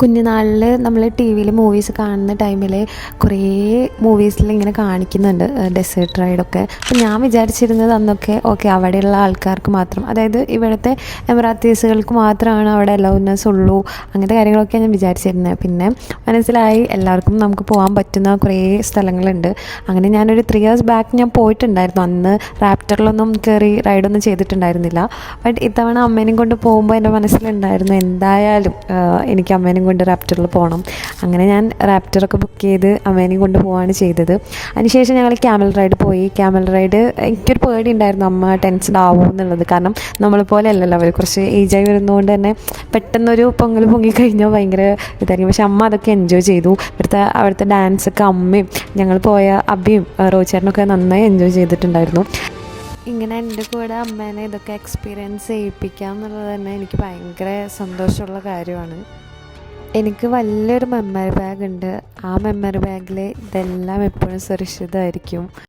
കുഞ്ഞുനാളിൽ നമ്മൾ ടി വിയിൽ മൂവീസ് കാണുന്ന ടൈമിൽ കുറേ മൂവീസിൽ ഇങ്ങനെ കാണിക്കുന്നുണ്ട് ഡെസേർട്ട് റൈഡൊക്കെ അപ്പം ഞാൻ വിചാരിച്ചിരുന്നത് അന്നൊക്കെ ഓക്കെ അവിടെയുള്ള ആൾക്കാർക്ക് മാത്രം അതായത് ഇവിടുത്തെ എമറാത്തീസുകൾക്ക് മാത്രമാണ് അവിടെ അലൗനെസ് ഉള്ളൂ അങ്ങനത്തെ കാര്യങ്ങളൊക്കെ ഞാൻ വിചാരിച്ചിരുന്നത് പിന്നെ മനസ്സിലായി എല്ലാവർക്കും നമുക്ക് പോകാൻ പറ്റുന്ന കുറേ സ്ഥലങ്ങളുണ്ട്. അങ്ങനെ ഞാനൊരു ത്രീ ഇയേഴ്സ് ബാക്ക് ഞാൻ പോയിട്ടുണ്ടായിരുന്നു. അന്ന് റാപ്റ്ററിലൊന്നും കയറി റൈഡൊന്നും ചെയ്തിട്ടുണ്ടായിരുന്നില്ല. ബട്ട് ഇത്തവണ അമ്മേനെയും കൊണ്ട് പോകുമ്പോൾ എന്റെ മനസ്സിലുണ്ടായിരുന്നു എന്തായാലും എനിക്ക് അമ്മേനെയും കൊണ്ട് റാപ്റ്ററിൽ പോകണം അങ്ങനെ ഞാൻ റാപ്റ്ററൊക്കെ ബുക്ക് ചെയ്ത് അമ്മേനെയും കൊണ്ട് പോവുകയാണ് ചെയ്തത്. അതിനുശേഷം ഞങ്ങൾ ക്യാമൽ റൈഡ് പോയി. ക്യാമൽ റൈഡ് എനിക്കൊരു പേടി ഉണ്ടായിരുന്നു അമ്മ ടെൻസ്ഡ് ആവും എന്നുള്ളത്. കാരണം നമ്മളെ പോലെ അല്ലല്ലോ അവർ കുറച്ച് ഏജായി വരുന്നതുകൊണ്ട് തന്നെ പെട്ടെന്നൊരു പൊങ്ങൽ പൊങ്ങിക്കഴിഞ്ഞാൽ ഭയങ്കര ഇതായിരിക്കും. പക്ഷെ അമ്മ അതൊക്കെ എൻജോയ് ചെയ്തു. ഇവിടുത്തെ അവിടുത്തെ ഡാൻസൊക്കെ അമ്മയും ഞങ്ങൾ പോയ അബിയും റോച്ചേട്ടനൊക്കെ നന്നായി എൻജോയ് ചെയ്തിട്ടുണ്ടായിരുന്നു. ഇങ്ങനെ എന്റെ കൂടെ അമ്മേനെ ഇതൊക്കെ എക്സ്പീരിയൻസ് ചെയ്യിപ്പിക്കാം എന്നുള്ളത് തന്നെ എനിക്ക് ഭയങ്കര സന്തോഷമുള്ള കാര്യമാണ്. എനിക്ക് വലിയൊരു മെമ്മറി ബാഗ് ഉണ്ട്. ആ മെമ്മറി ബാഗിൽ ഇതെല്ലാം എപ്പോഴും സുരക്ഷിതമായിരിക്കും.